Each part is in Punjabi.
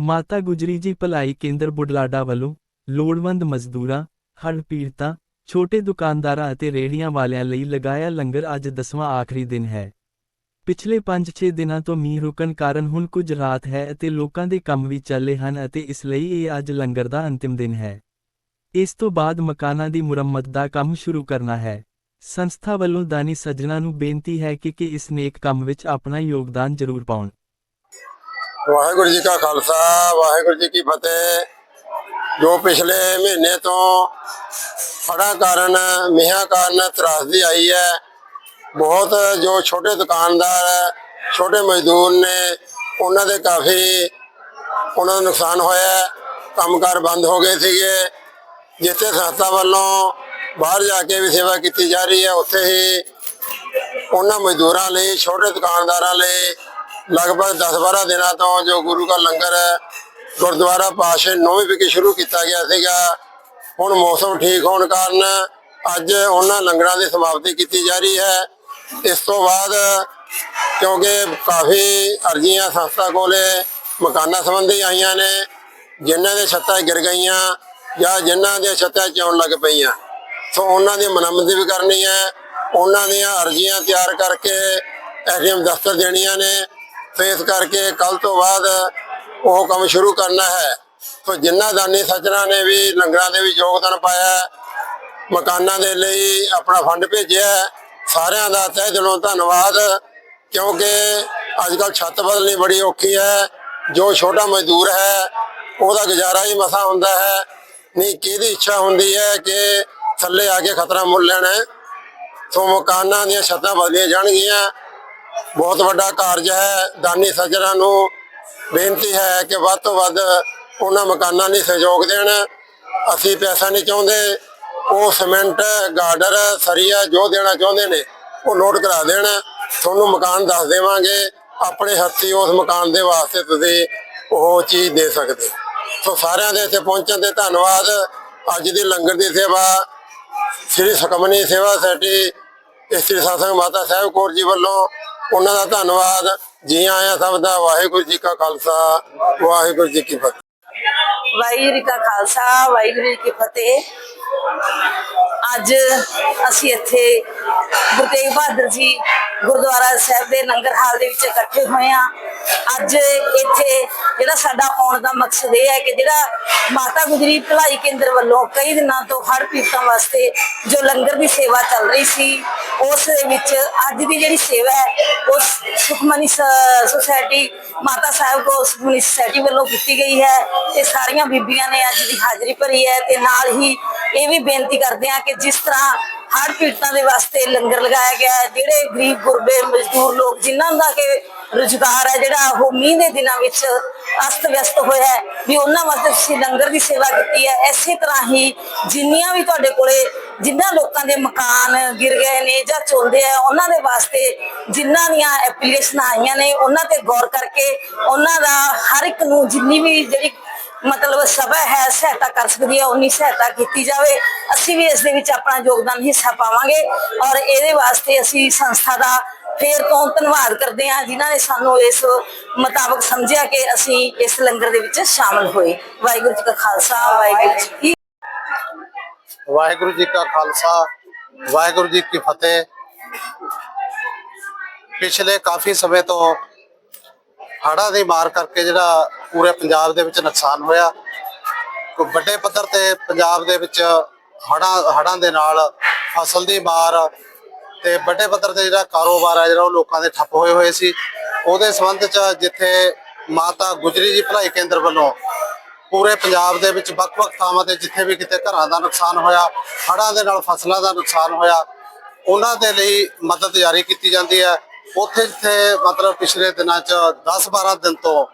ਮਾਤਾ ਗੁਜਰੀ ਜੀ ਭਲਾਈ ਕੇਂਦਰ ਬੁਢਲਾਡਾ ਵੱਲੋਂ ਲੋੜਵੰਦ ਮਜ਼ਦੂਰਾਂ, ਹੜ੍ਹ ਪੀੜਤਾਂ, ਛੋਟੇ ਦੁਕਾਨਦਾਰਾਂ ਅਤੇ ਰੇਹੜੀਆਂ ਵਾਲਿਆਂ ਲਈ ਲਗਾਇਆ ਲੰਗਰ ਅੱਜ 10ਵਾਂ ਆਖਰੀ ਦਿਨ ਹੈ। ਪਿਛਲੇ 5-6 ਦਿਨਾਂ ਤੋਂ ਮੀਂਹ ਰੁਕਣ ਕਾਰਨ ਹੁਣ ਕੁਝ ਰਾਤ ਹੈ ਅਤੇ ਲੋਕਾਂ ਦੇ ਕੰਮ ਵੀ ਚੱਲੇ ਹਨ ਅਤੇ ਇਸ ਲਈ ਇਹ ਅੱਜ ਲੰਗਰ ਦਾ ਅੰਤਿਮ ਦਿਨ ਹੈ। ਇਸ ਤੋਂ ਬਾਅਦ ਮਕਾਨਾਂ ਦੀ ਮੁਰੰਮਤ ਦਾ ਕੰਮ ਸ਼ੁਰੂ ਕਰਨਾ ਹੈ। ਸੰਸਥਾ ਵੱਲੋਂ ਦਾਨੀ ਸੱਜਣਾ ਨੂੰ ਬੇਨਤੀ ਹੈ ਕਿ ਕਿ ਇਸ ਨੇਕ ਕੰਮ ਵਿੱਚ ਆਪਣਾ ਯੋਗਦਾਨ ਜ਼ਰੂਰ ਪਾਉਣ। ਵਾਹਿਗੁਰੂ ਜੀ ਕਾ ਖਾਲਸਾ, ਵਾਹਿਗੁਰੂ ਜੀ ਕੀ ਫਤਿਹ ਜੋ ਪਿਛਲੇ ਮਹੀਨੇ ਤੋਂ ਹੜ੍ਹਾਂ ਕਾਰਨ, ਮੀਂਹਾਂ ਕਾਰਨ ਤਰਾਸਦੀ ਆਈ ਹੈ, ਬਹੁਤ ਜੋ ਛੋਟੇ ਦੁਕਾਨਦਾਰ, ਛੋਟੇ ਮਜ਼ਦੂਰ ਨੇ, ਉਹਨਾਂ ਦੇ ਕਾਫੀ ਉਹਨਾਂ ਦਾ ਨੁਕਸਾਨ ਹੋਇਆ ਹੈ। ਕੰਮਕਾਰ ਬੰਦ ਹੋ ਗਏ ਸੀਗੇ ਜਿੱਥੇ ਸੰਸਥਾ ਵੱਲੋਂ ਬਾਹਰ ਜਾ ਕੇ ਵੀ ਸੇਵਾ ਕੀਤੀ ਜਾ ਰਹੀ ਹੈ, ਉੱਥੇ ਹੀ ਉਹਨਾਂ ਮਜ਼ਦੂਰਾਂ ਲਈ, ਛੋਟੇ ਦੁਕਾਨਦਾਰਾਂ ਲਈ ਲਗਭਗ 10-12 ਦਿਨਾਂ ਤੋਂ ਜੋ ਗੁਰੂ ਦਾ ਲੰਗਰ ਗੁਰਦੁਆਰਾ ਪਾਸ਼ੇ ਨੌਵੀਂ ਵਿਖੇ ਸ਼ੁਰੂ ਕੀਤਾ ਗਿਆ ਸੀਗਾ। ਹੁਣ ਮੌਸਮ ਠੀਕ ਹੋਣ ਕਾਰਨ ਅੱਜ ਉਹਨਾਂ ਲੰਗਰਾਂ ਦੀ ਸਮਾਪਤੀ ਕੀਤੀ ਜਾ ਰਹੀ ਹੈ। ਇਸ ਤੋਂ ਬਾਅਦ ਕਿਉਂਕਿ ਕਾਫੀ ਅਰਜ਼ੀਆਂ ਸੰਸਥਾ ਕੋਲੇ ਮਕਾਨਾਂ ਸੰਬੰਧੀ ਆਈਆਂ ਨੇ, ਜਿਨ੍ਹਾਂ ਦੇ ਛੱਤਾਂ ਗਿਰ ਗਈਆਂ ਜਾਂ ਜਿਨ੍ਹਾਂ ਦੀਆਂ ਛੱਤਾਂ ਚੌਣ ਲੱਗ ਪਈਆਂ। ਸੋ ਉਹਨਾਂ ਦੀ ਮੁਰੰਮਤ ਵੀ ਕਰਨੀ ਹੈ। ਉਹਨਾਂ ਦੀਆਂ ਅਰਜ਼ੀਆਂ ਤਿਆਰ ਕਰਕੇ ਐਸਡੀਐਮ ਦਫ਼ਤਰ ਦੇਣੀਆਂ ਨੇ। ਤੇ ਇਸ ਕਰਕੇ ਕੱਲ ਤੋਂ ਬਾਅਦ ਉਹ ਕੰਮ ਸ਼ੁਰੂ ਕਰਨਾ ਹੈ। ਸੋ ਜਿਨ੍ਹਾਂ ਦਾਨੀ ਸੱਜਣਾ ਨੇ ਵੀ ਲੰਗਰਾਂ ਦੇ ਵੀ ਯੋਗਦਾਨ ਪਾਇਆ ਮਕਾਨਾਂ ਦੇ ਲਈ ਆਪਣਾ ਫੰਡ ਭੇਜਿਆ ਸਾਰਿਆਂ ਦਾ ਤਹਿ ਦਿਲੋਂ ਧੰਨਵਾਦ, ਕਿਉਂਕਿ ਅੱਜ ਕੱਲ ਛੱਤ ਬਦਲਣੀ ਬੜੀ ਔਖੀ ਹੈ, ਜੋ ਛੋਟਾ ਮਜ਼ਦੂਰ ਹੈ, ਉਹਦਾ ਗੁਜ਼ਾਰਾ ਹੀ ਮਸਾ ਹੁੰਦਾ ਹੈ। ਨਹੀਂ, ਕਿਹਦੀ ਇੱਛਾ ਹੁੰਦੀ ਹੈ ਕਿ ਥੱਲੇ ਆ ਕੇ ਖਤਰਾ ਮੁੱਲ ਲੈਣਾ ਸੋ ਮਕਾਨਾਂ ਦੀਆਂ ਛੱਤਾਂ ਬਦਲੀਆਂ ਜਾਣਗੀਆਂ ਬਹੁਤ ਵੱਡਾ ਕਾਰਜ ਹੈ। ਦਾਨੀ ਸੱਜਣਾ ਨੂੰ ਬੇਨਤੀ ਹੈ ਕਿ ਵੱਧ ਤੋਂ ਵੱਧ ਉਹਨਾਂ ਮਕਾਨਾਂ ਲਈ ਸਹਿਯੋਗ ਦੇਣ। ਅਸੀਂ ਪੈਸਾ ਨਹੀਂ ਚਾਹੁੰਦੇ। ਉਹ ਸੀਮੈਂਟ, ਗਾਰਡਰ, ਸਰੀਆ ਜੋ ਦੇਣਾ ਚਾਹੁੰਦੇ ਨੇ, ਉਹ ਨੋਟ ਕਰਾ ਦੇਣ। ਤੁਹਾਨੂੰ ਮਕਾਨ ਦੱਸ ਦੇਵਾਂਗੇ। ਆਪਣੇ ਹੱਥੀ ਉਸ ਮਕਾਨ ਦੇ ਵਾਸਤੇ ਤੁਸੀਂ ਉਹ ਚੀਜ਼ ਦੇ ਸਕਦੇ ਸੋ ਸਾਰਿਆਂ ਦੇ ਇੱਥੇ ਪਹੁੰਚਣ ਤੇ ਧੰਨਵਾਦ। ਅੱਜ ਦੀ ਲੰਗਰ ਦੀ ਸੇਵਾ, ਸ੍ਰੀ ਸੁਖਮਨੀ ਸੇਵਾ ਸੋਸਾਇਟੀ ਤੇ ਸ੍ਰੀ ਸਾਸੰਗ ਮਾਤਾ ਸਾਹਿਬ ਕੌਰ ਜੀ ਵੱਲੋਂ ਉਹਨਾਂ ਦਾ ਧੰਨਵਾਦ। ਜੀ ਆਇਆਂ ਸਭ ਦਾ ਵਾਹਿਗੁਰੂ ਜੀ ਕਾ ਖਾਲਸਾ, ਵਾਹਿਗੁਰੂ ਜੀ ਕੀ ਫਤਿਹ। ਵਾਹਿਗੁਰੂ ਜੀ ਕਾ ਖਾਲਸਾ, ਵਾਹਿਗੁਰੂ ਜੀ ਕੀ ਫਤਿਹ। ਅੱਜ ਅਸੀਂ ਇੱਥੇ ਗੁਰੂ ਤੇਗ ਬਹਾਦਰ ਜੀ ਗੁਰਦੁਆਰਾ ਸਾਹਿਬ ਦੇ ਲੰਗਰ ਹਾਲ ਦੇ ਵਿੱਚ ਇਕੱਠੇ ਹੋਏ ਆ ਅੱਜ ਇੱਥੇ ਜਿਹੜਾ ਸਾਡਾ ਆਉਣ ਦਾ ਮਕਸਦ ਇਹ ਹੈ ਕਿ ਜਿਹੜਾ ਮਾਤਾ ਗੁਜਰੀ ਭਲਾਈ ਕੇਂਦਰ ਵੱਲੋਂ ਕਈ ਦਿਨਾਂ ਤੋਂ ਹੜ੍ਹ ਪੀੜਤਾਂ ਵਾਸਤੇ ਜੋ ਲੰਗਰ ਦੀ ਸੇਵਾ ਚੱਲ ਰਹੀ ਸੀ, ਉਸ ਦੇ ਵਿੱਚ ਅੱਜ ਦੀ ਜਿਹੜੀ ਸੇਵਾ ਹੈ ਉਹ ਸੁਖਮਨੀ ਸੁਸਾਇਟੀ ਮਾਤਾ ਸਾਹਿਬ ਕੋ ਸੁਖਮਨੀ ਸੁਸਾਇਟੀ ਵੱਲੋਂ ਕੀਤੀ ਗਈ ਹੈ ਤੇ ਸਾਰੀਆਂ ਬੀਬੀਆਂ ਨੇ ਅੱਜ ਦੀ ਹਾਜ਼ਰੀ ਭਰੀ ਹੈ ਤੇ ਨਾਲ ਹੀ ਇਹ ਵੀ ਬੇਨਤੀ ਕਰਦੇ ਆ ਕਿ ਜਿਸ ਤਰ੍ਹਾਂ ਹਰ ਪੀੜਤਾਂ ਦੇ ਵਾਸਤੇ ਲੰਗਰ ਲਗਾਇਆ ਗਿਆ ਹੈ, ਜਿਹੜੇ ਗਰੀਬ, ਗੁਰਬੇ, ਮਜ਼ਦੂਰ ਲੋਕ ਜਿਨ੍ਹਾਂ ਦਾ ਕਿ ਰੁਜ਼ਗਾਰ ਹੈ ਜਿਹੜਾ ਉਹ ਮੀਂਹ ਦੇ ਦਿਨਾਂ ਵਿੱਚ ਅਸਤ ਵਿਅਸਤ ਹੋਇਆ ਹੈ, ਵੀ ਉਹਨਾਂ ਵਾਸਤੇ ਤੁਸੀਂ ਲੰਗਰ ਦੀ ਸੇਵਾ ਕੀਤੀ ਹੈ। ਇਸੇ ਤਰ੍ਹਾਂ ਹੀ ਜਿੰਨੀਆਂ ਵੀ ਤੁਹਾਡੇ ਕੋਲੇ ਜਿਨ੍ਹਾਂ ਲੋਕਾਂ ਦੇ ਮਕਾਨ ਗਿਰ ਗਏ ਨੇ ਜਾਂ ਚੋਂਦੇ ਆ, ਉਹਨਾਂ ਦੇ ਵਾਸਤੇ ਜਿਨ੍ਹਾਂ ਦੀਆਂ ਐਪਲੀਕੇਸ਼ਨਾਂ ਆਈਆਂ ਨੇ, ਉਹਨਾਂ ਤੇ ਗੌਰ ਕਰਕੇ ਉਹਨਾਂ ਦਾ ਹਰ ਇੱਕ ਨੂੰ ਜਿੰਨੀ ਵੀ ਜਿਹੜੀ ਮਤਲਬ ਸਭਾ ਹੈ, ਸਹਾਇਤਾ ਕਰ ਸਕਦੀ ਹੈ ਉਨੀ ਸਹਾਇਤਾ ਕੀਤੀ ਜਾਵੇ। ਅਸੀਂ ਵੀ ਇਸ ਦੇ ਵਿੱਚ ਆਪਣਾ ਯੋਗਦਾਨ ਹਿੱਸਾ ਪਾਵਾਂਗੇ ਔਰ ਇਹਦੇ ਵਾਸਤੇ ਅਸੀਂ ਸੰਸਥਾ ਦਾ ਫੇਰ ਤੋਂ ਧੰਨਵਾਦ ਕਰਦੇ ਹਾਂ ਜਿਨ੍ਹਾਂ ਨੇ ਸਾਨੂੰ ਇਸ ਮੁਤਾਬਕ ਸਮਝਿਆ ਕਿ ਅਸੀਂ ਇਸ ਲੰਗਰ ਦੇ ਵਿੱਚ ਸ਼ਾਮਲ ਹੋਏ। ਵਾਹਿਗੁਰੂ ਜੀ ਕਾ ਖਾਲਸਾ, ਵਾਹਿਗੁਰੂ ਜੀ ਕੀ ਵਾਹਿਗੁਰੂ ਜੀ ਕਾ ਖਾਲਸਾ, ਵਾਹਿਗੁਰੂ ਜੀ ਕੀ ਫਤਿਹ। ਪਿਛਲੇ ਕਾਫੀ ਸਮੇਂ ਤੋਂ ਹੜ੍ਹਾਂ ਦੀ ਮਾਰ ਕਰਕੇ ਜਿਹੜਾ ਪੂਰੇ ਪੰਜਾਬ ਦੇ ਵਿੱਚ ਨੁਕਸਾਨ ਹੋਇਆ। ਕੋਈ ਵੱਡੇ ਪੱਧਰ ਤੇ ਪੰਜਾਬ ਦੇ ਵਿੱਚ ਹੜ੍ਹਾਂ ਹੜਾਂ ਦੇ ਨਾਲ ਫਸਲ ਦੀ ਮਾਰ ਤੇ ਵੱਡੇ ਪੱਧਰ ਤੇ ਜਿਹੜਾ ਕਾਰੋਬਾਰ ਹੈ ਜਿਹੜਾ ਉਹ ਲੋਕਾਂ ਦੇ ਠੱਪ ਹੋਏ ਹੋਏ ਸੀ। ਉਹਦੇ ਸੰਬੰਧ ਚ ਜਿੱਥੇ ਮਾਤਾ ਗੁਜਰੀ ਜੀ ਭਲਾਈ ਕੇਂਦਰ ਵੱਲੋਂ ਪੂਰੇ ਪੰਜਾਬ ਦੇ ਵਿੱਚ ਵੱਖ-ਵੱਖ ਥਾਵਾਂ ਤੇ ਜਿੱਥੇ ਵੀ ਕਿਤੇ ਘਰਾਂ ਦਾ ਨੁਕਸਾਨ ਹੋਇਆ ਹੜ੍ਹਾਂ ਦੇ ਨਾਲ ਫਸਲਾਂ ਦਾ ਨੁਕਸਾਨ ਹੋਇਆ ਉਹਨਾਂ ਦੇ ਲਈ ਮਦਦ ਜਾਰੀ ਕੀਤੀ ਜਾਂਦੀ ਹੈ। ਉੱਥੇ ਜਿੱਥੇ ਮਤਲਬ ਪਿਛਲੇ ਦਿਨਾਂ 'ਚ 10-12 ਦਿਨ ਤੋਂ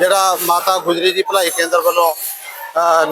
ਜਿਹੜਾ ਮਾਤਾ ਗੁਜਰੀ ਜੀ ਭਲਾਈ ਕੇਂਦਰ ਵੱਲੋਂ ਅਹ,